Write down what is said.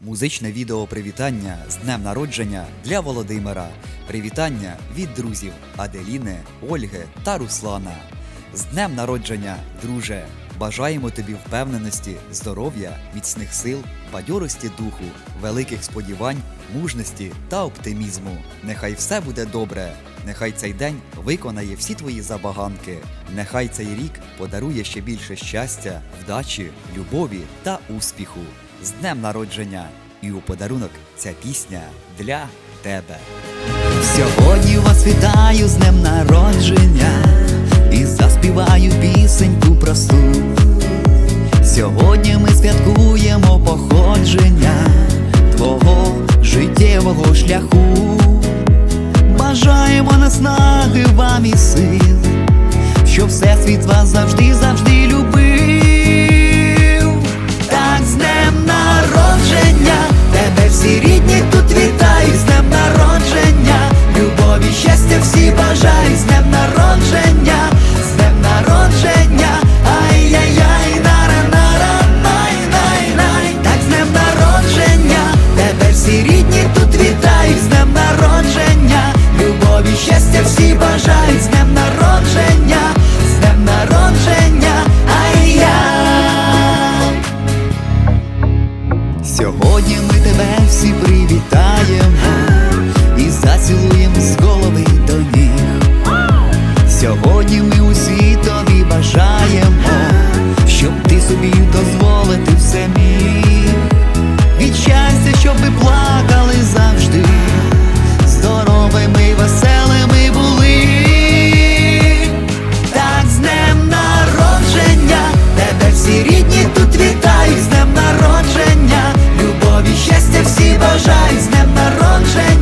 Музичне відео привітання з днем народження для Володимира. Привітання від друзів Аделіни, Ольги та Руслана. З днем народження, друже! Бажаємо тобі впевненості, здоров'я, міцних сил, бадьорості духу, великих сподівань, мужності та оптимізму. Нехай все буде добре. Нехай цей день виконає всі твої забаганки. Нехай цей рік подарує ще більше щастя, вдачі, любові та успіху. З днем народження! І у подарунок ця пісня для тебе. Сьогодні вас вітаю з днем народження і заспіваю пісеньку просту. Сьогодні ми святкуємо походження твого життєвого шляху. Бажаємо наснаги вам і сил, щоб всесвіт вас завжди, завжди рідні тут з днем народження, любові, щастя всі бажають, з днем народження, з днем народження, ай-яй-яй, най-най-най, так з днем народження, тебе всі рідні тут вітають, днем народження, любові, щастя світові бажаємо, щоб ти собі дозволити все мій. Від щастя, щоб ви плакали завжди, здоровими, веселими були. Так з днем народження, тебе всі рідні тут вітають, з днем народження, любові, щастя всі бажають, з днем народження.